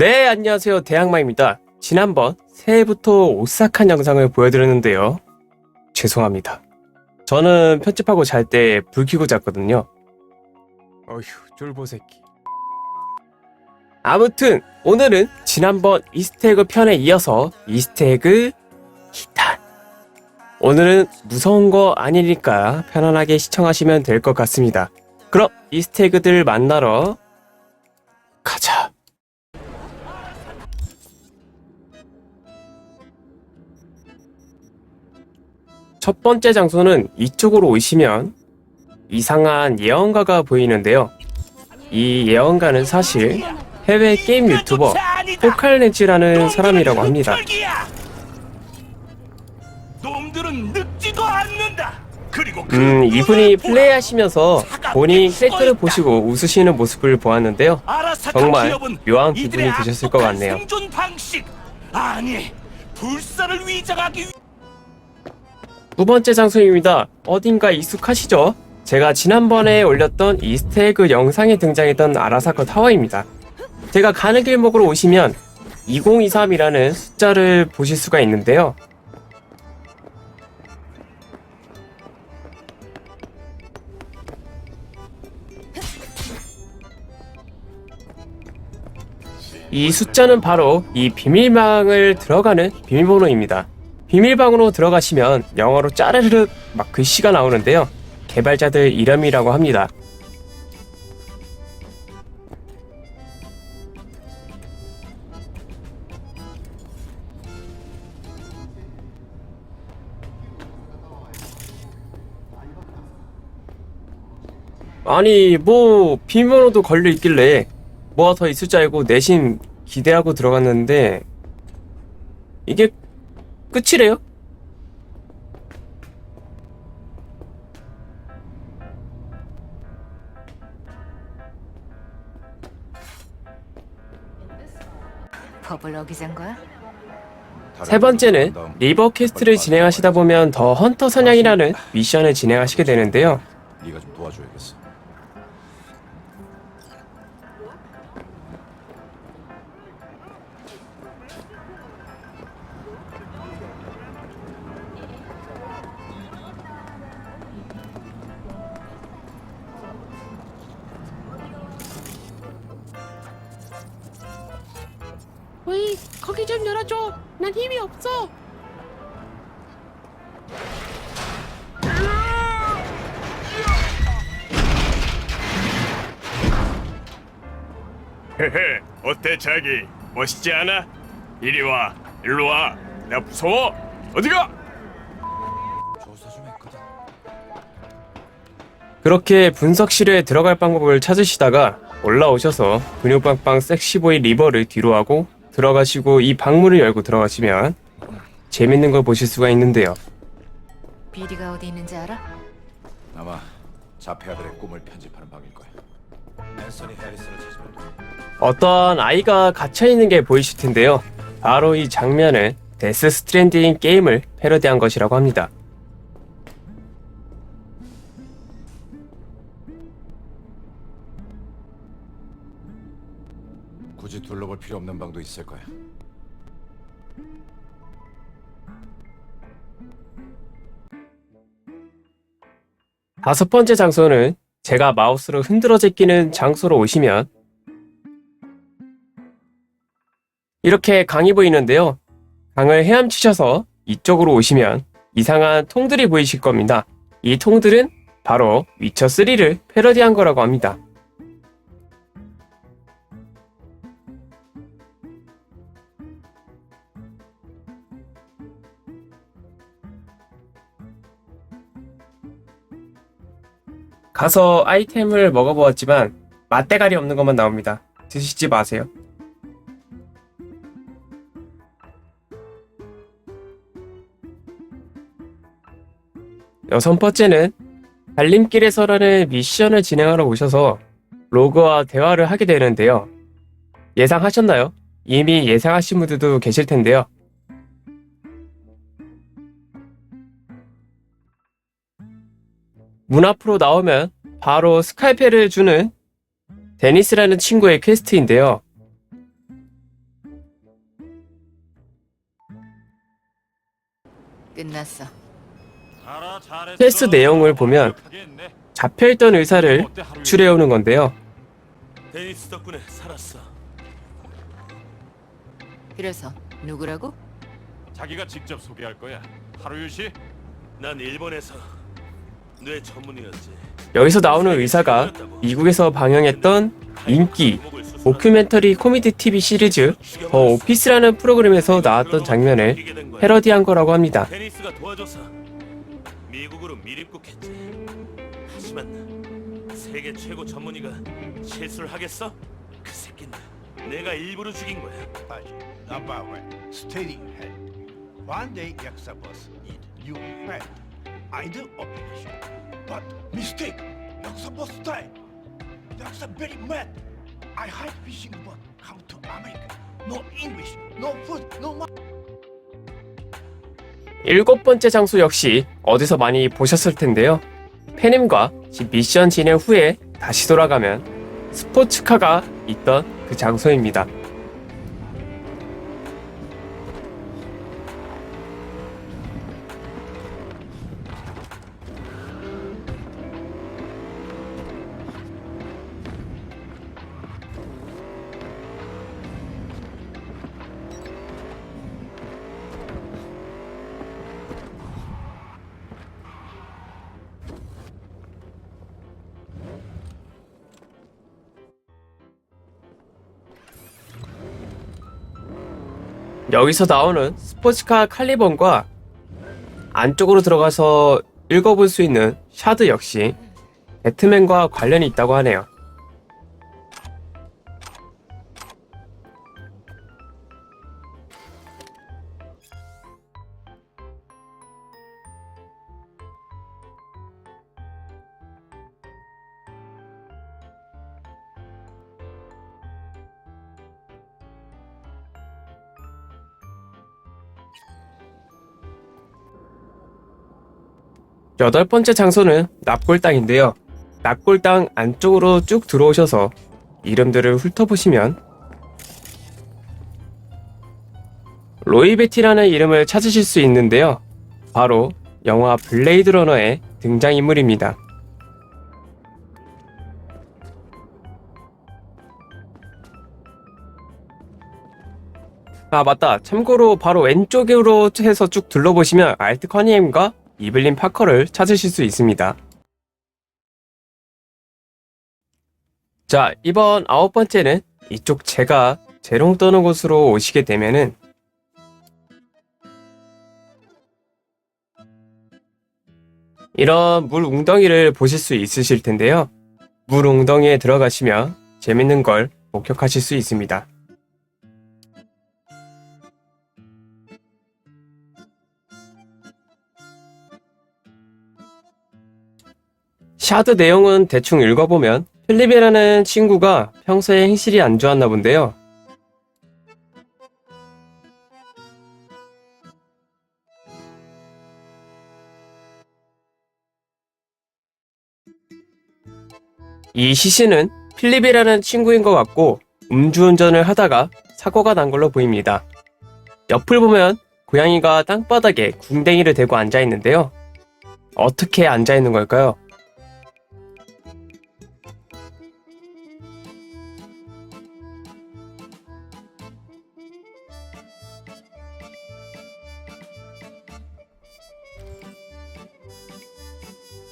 네, 안녕하세요. 대학마입니다. 지난번 새해부터 오싹한 영상을 보여드렸는데요. 죄송합니다. 저는 편집하고 잘 때 불 켜고 잤거든요. 어휴, 쫄보 새끼. 아무튼 오늘은 지난번 이스테그 편에 이어서 이스테그 2탄. 오늘은 무서운 거 아니니까 편안하게 시청하시면 될 것 같습니다. 그럼 이스테그들 만나러 가자. 첫 번째 장소는 이쪽으로 오시면 이상한 예언가가 보이는데요. 이 예언가는 사실 해외 게임 유튜버 포칼렌즈라는 사람이라고 합니다. 그 음, 이분이. 플레이하시면서 본인 캐릭터를 죽어있다. 보시고 웃으시는 모습을 보았는데요. 정말 묘한 기분이 드셨을 것 같네요. 아니 불사를 위장하기 위... 두 번째 장소입니다. 어딘가 익숙하시죠? 제가 지난번에 올렸던 이스테그 영상에 등장했던 아라사커 타워입니다. 제가 가는 길목으로 오시면 2023이라는 숫자를 보실 수가 있는데요. 이 숫자는 바로 이 비밀방을 들어가는 비밀번호입니다. 비밀방으로 들어가시면 영어로 짜르르륵 막 글씨가 나오는데요. 개발자들 이름이라고 합니다. 아니 뭐 비밀번호도 걸려 있길래 뭐가 더 있을 줄 알고 내심 기대하고 들어갔는데 이게 끝이래요? 법을 어기잔 거야? 세 번째는 리버 퀘스트를 진행하시다 보면 더 헌터 사냥이라는 미션을 진행하시게 되는데요. 네가 좀 도와줘야겠어. 난 힘이 없어. 헤헤 어때 자기 멋있지 않아? 이리 와 일로 와 나 무서워 어디가? 그렇게 분석실에 들어갈 방법을 찾으시다가 올라오셔서 근육빵빵 섹시보이 리버를 뒤로 하고 들어가시고 이 방문을 열고 들어가시면 재밌는 걸 보실 수가 있는데요. 비디가 어디 있는지 알아? 아마 자폐아들의 꿈을 편집하는 방일 거야. 앤서니 해리슨을 찾으면 돼. 어떤 아이가 갇혀 있는 게 보이실 텐데요. 바로 이 장면은 데스 스트랜딩 게임을 패러디한 것이라고 합니다. 굳이 둘러볼 필요 없는 방도 있을 거야. 다섯 번째 장소는 제가 마우스로 흔들어 제끼는 장소로 오시면 이렇게 강이 보이는데요. 강을 헤엄치셔서 이쪽으로 오시면 이상한 통들이 보이실 겁니다. 이 통들은 바로 위쳐3를 패러디한 거라고 합니다. 가서 아이템을 먹어보았지만 맛대가리 없는 것만 나옵니다. 드시지 마세요. 여섯 번째는 달림길에서라는 미션을 진행하러 오셔서 로그와 대화를 하게 되는데요. 예상하셨나요? 이미 예상하신 분들도 계실 텐데요. 문 앞으로 나오면 바로 스칼페를 주는 데니스라는 친구의 퀘스트인데요. 끝났어. 퀘스트 내용을 보면 잡혀있던 의사를 추려오는 건데요. 데니스 덕분에 살았어. 그래서 누구라고? 자기가 직접 소개할 거야. 하루유시? 난 일본에서 뇌 전문이었지. 여기서 나오는 의사가 미국에서 방영했던 인기 모큐멘터리 코미디 TV 시리즈 더 오피스라는 프로그램에서 나왔던 장면을 패러디한 거라고 합니다. 데니스가 도와줘서 미국으로 밀입국했지. 하지만 세계 최고 전문의가 실수를 하겠어? 그 새끼는 내가 일부러 죽인 거야. Number one, steady. One day, head. I do operation, but mistake. Yaksa boss die. Yaksa very mad. I hide fishing boat. Come to America. No English, no food, no money. 일곱 번째 장소 역시 어디서 많이 보셨을 텐데요. 페넴과 미션 진행 후에 다시 돌아가면 스포츠카가 있던 그 장소입니다. 여기서 나오는 스포츠카 칼리번과 안쪽으로 들어가서 읽어볼 수 있는 샤드 역시 배트맨과 관련이 있다고 하네요. 여덟 번째 장소는 납골당인데요. 납골당 안쪽으로 쭉 들어오셔서 이름들을 훑어보시면 로이베티라는 이름을 찾으실 수 있는데요. 바로 영화 블레이드 러너의 등장인물입니다. 아 맞다. 참고로 바로 왼쪽으로 해서 쭉 둘러보시면 알트 커니엠과 이블린 파커를 찾으실 수 있습니다. 자, 이번 아홉 번째는 이쪽 제가 재롱 떠는 곳으로 오시게 되면은 이런 물 웅덩이를 보실 수 있으실 텐데요. 물 웅덩이에 들어가시면 재밌는 걸 목격하실 수 있습니다. 샤드 내용은 대충 읽어보면 필립이라는 친구가 평소에 행실이 안 좋았나 본데요. 이 시신은 필립이라는 친구인 것 같고 음주운전을 하다가 사고가 난 걸로 보입니다. 옆을 보면 고양이가 땅바닥에 궁뎅이를 대고 앉아 있는데요. 어떻게 앉아 있는 걸까요?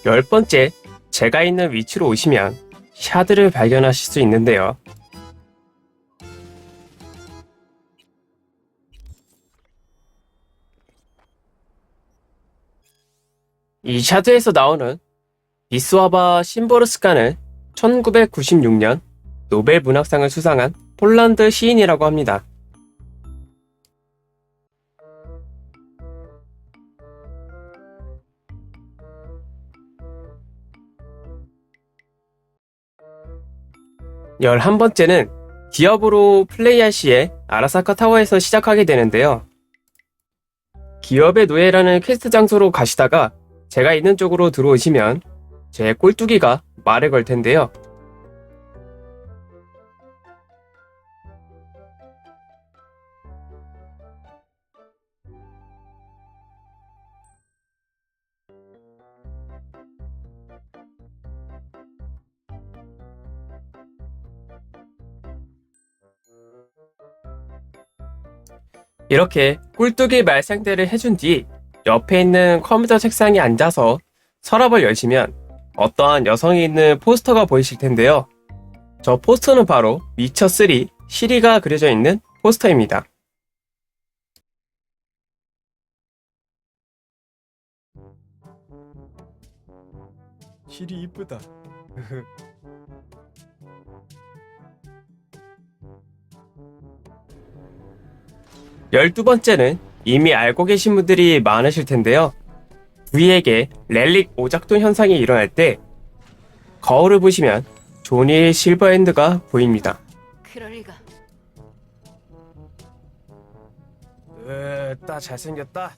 열 번째, 제가 있는 위치로 오시면 샤드를 발견하실 수 있는데요. 이 샤드에서 나오는 비스와바 심보르스카는 1996년 노벨 문학상을 수상한 폴란드 시인이라고 합니다. 열한 번째는 기업으로 플레이할 시에 아라사카 타워에서 시작하게 되는데요. 기업의 노예라는 퀘스트 장소로 가시다가 제가 있는 쪽으로 들어오시면 제 꼴뚜기가 말을 걸 텐데요. 이렇게 꿀뚜기 말상대를 해준 뒤 옆에 있는 컴퓨터 책상에 앉아서 서랍을 열시면 어떠한 여성이 있는 포스터가 보이실 텐데요. 저 포스터는 바로 미처3 시리가 그려져 있는 포스터입니다. 시리 이쁘다. 열두 번째는 이미 알고 계신 분들이 많으실 텐데요. 위에게 렐릭 오작동 현상이 일어날 때 거울을 보시면 조니 실버핸드가 보입니다. 그럴 리가. 으따 잘생겼다.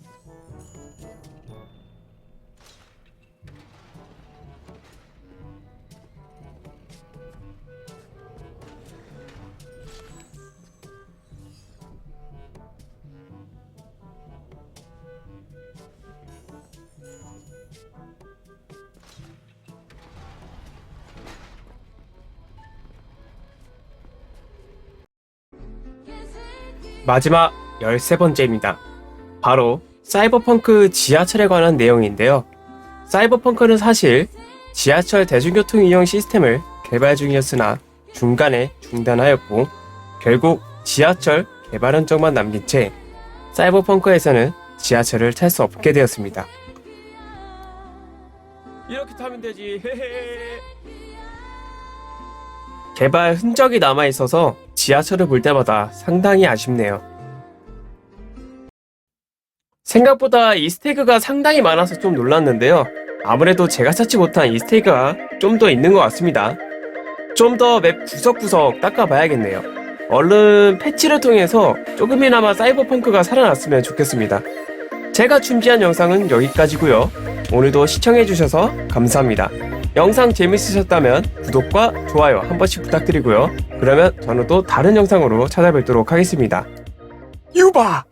마지막 13번째입니다. 바로 사이버펑크 지하철에 관한 내용인데요. 사이버펑크는 사실 지하철 대중교통 이용 시스템을 개발 중이었으나 중간에 중단하였고 결국 지하철 개발 흔적만 남긴 채 사이버펑크에서는 지하철을 탈 수 없게 되었습니다. 이렇게 타면 되지. 개발 흔적이 남아 있어서 지하철을 볼 때마다 상당히 아쉽네요. 생각보다 이스테이크가 상당히 많아서 좀 놀랐는데요. 아무래도 제가 찾지 못한 이스테이크가 좀 더 있는 것 같습니다. 좀 더 맵 구석구석 닦아봐야겠네요. 얼른 패치를 통해서 조금이나마 사이버펑크가 살아났으면 좋겠습니다. 제가 준비한 영상은 여기까지고요. 오늘도 시청해주셔서 감사합니다. 영상 재밌으셨다면 구독과 좋아요 한 번씩 부탁드리고요. 그러면 저는 또 다른 영상으로 찾아뵙도록 하겠습니다. 유바!